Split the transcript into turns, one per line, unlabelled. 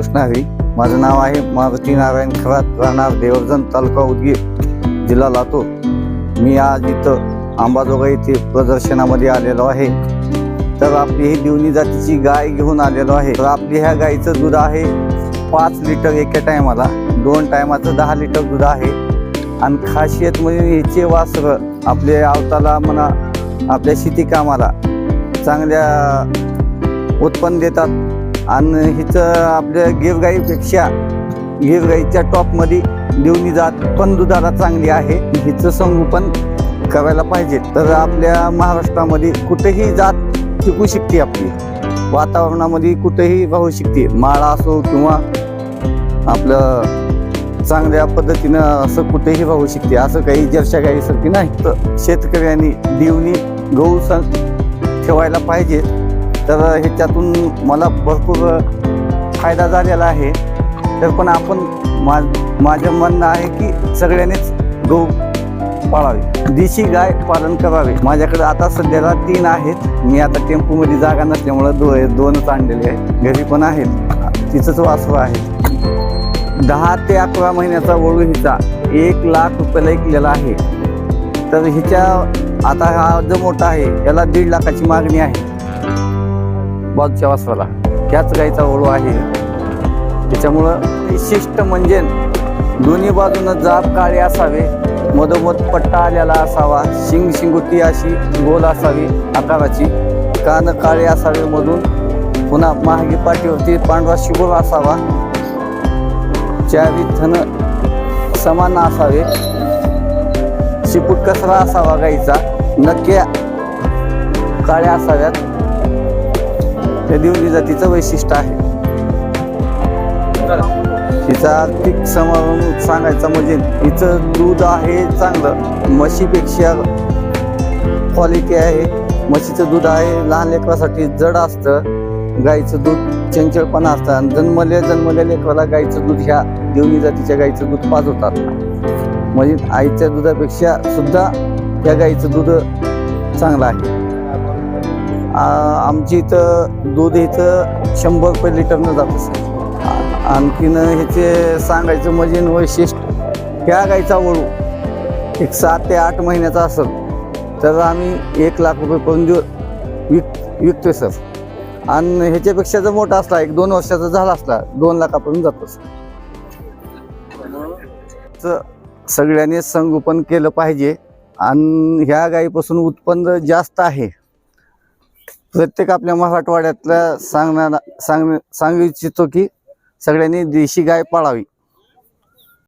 रामकृष्ण हरी. माझं नाव आहे मारुती नारायण खरात राहणार देवर्जन तालुका उदगीर जिल्हा लातूर. मी आज इथं अंबाजोगाई येथे प्रदर्शनामध्ये आलेलो आहे. तर आपली ही दिवणी जातीची गाय घेऊन आलेलो आहे. तर आपली ह्या गायीचं दूध आहे पाच लिटर एका टायमाला. दोन टायमाचं दहा लिटर दूध आहे. आणि खासियत म्हणजे हिचे वासर आपल्या आवताला म्हणा आपल्या शेती कामाला चांगल्या उत्पन्न देतात. आणि हिचं आपल्या गिरगाईपेक्षा गिरगाईच्या टॉपमध्ये देवणी जात पण दुधाला चांगली आहे. हिचं संगोपन करायला पाहिजे. तर आपल्या महाराष्ट्रामध्ये कुठेही जात टिकू शकते आपली. वातावरणामध्ये कुठेही राहू शकते. माळा असो किंवा आपलं चांगल्या पद्धतीनं असं कुठेही राहू शकते. असं काही जर्शा गाईसारखी नाही. तर शेतकऱ्यांनी दिवणी गहू सण ठेवायला पाहिजेत तर ह्याच्यातून मला भरपूर फायदा झालेला आहे. तर पण आपण मा माझं म्हणणं आहे की सगळ्यांनीच गहू पाळावे. देशी गाय पालन करावे. माझ्याकडे आता सध्याला तीन आहेत. मी आता टेम्पोमध्ये जागा नसल्यामुळं दो दोनच आणलेले आहे घरी पण आहेत. तिचंच वासरू आहे. दहा ते अकरा महिन्याचा वळू हिचा एक लाख रुपयाला ऐकलेला आहे. तर हिच्या आता हा जो मोठा आहे याला दीड लाखाची मागणी आहे. बाजूच्या वासराला त्याच गाईचा ओळू आहे. त्याच्यामुळं विशिष्ट म्हणजे दोन्ही बाजूनं जाप काळे असावे मधोमध पट्टा आलेला असावा शिंग शिंगुटी अशी गोल असावी आकाराची कान काळे असावे मधून पुन्हा महागी पाठीवरती पांढरा शिबोर असावा चारी थन समान असावे शिपूट कसरा असावा गाईचा नक्या काळ्या असाव्यात. हे देवली जातीचं वैशिष्ट्य आहे. हिचा आर्थिक समारंभ सांगायचा म्हणजे हिचं दूध आहे चांगलं म्हशीपेक्षा क्वालिटी आहे. म्हशीचं दूध आहे लहान लेकरासाठी जड असतं गाईचं दूध चंचलपणा असतं. आणि जन्मल्या जन्मल्या लेकराला गाईचं दूध ह्या देवणी जातीच्या गाईचं दूध पाजवतात. म्हणजे आईच्या दुधापेक्षा सुद्धा त्या गाईचं दूध चांगलं आहे. आमच्या आमची इथं दूध इथं शंभर रुपये लिटरनं जात असेल आणखीन ह्याचे सांगायचं म्हणजे वैशिष्ट्य ह्या गाईचा वळू एक सात ते आठ महिन्याचा असेल तर आम्ही एक लाख रुपयेपर्यंत देऊ विक विकतोय सर. आणि ह्याच्यापेक्षा जर मोठा असला एक दोन वर्षाचा झाला असला दोन लाखापर्यंत जातो सर. सगळ्यांनी संगोपन केलं पाहिजे आणि ह्या गाईपासून उत्पन्न जास्त आहे. प्रत्येक आपल्या मराठवाड्यातल्या सांगणारा सांग सांगू इच्छितो की सगळ्यांनी देशी गाय पाळावी.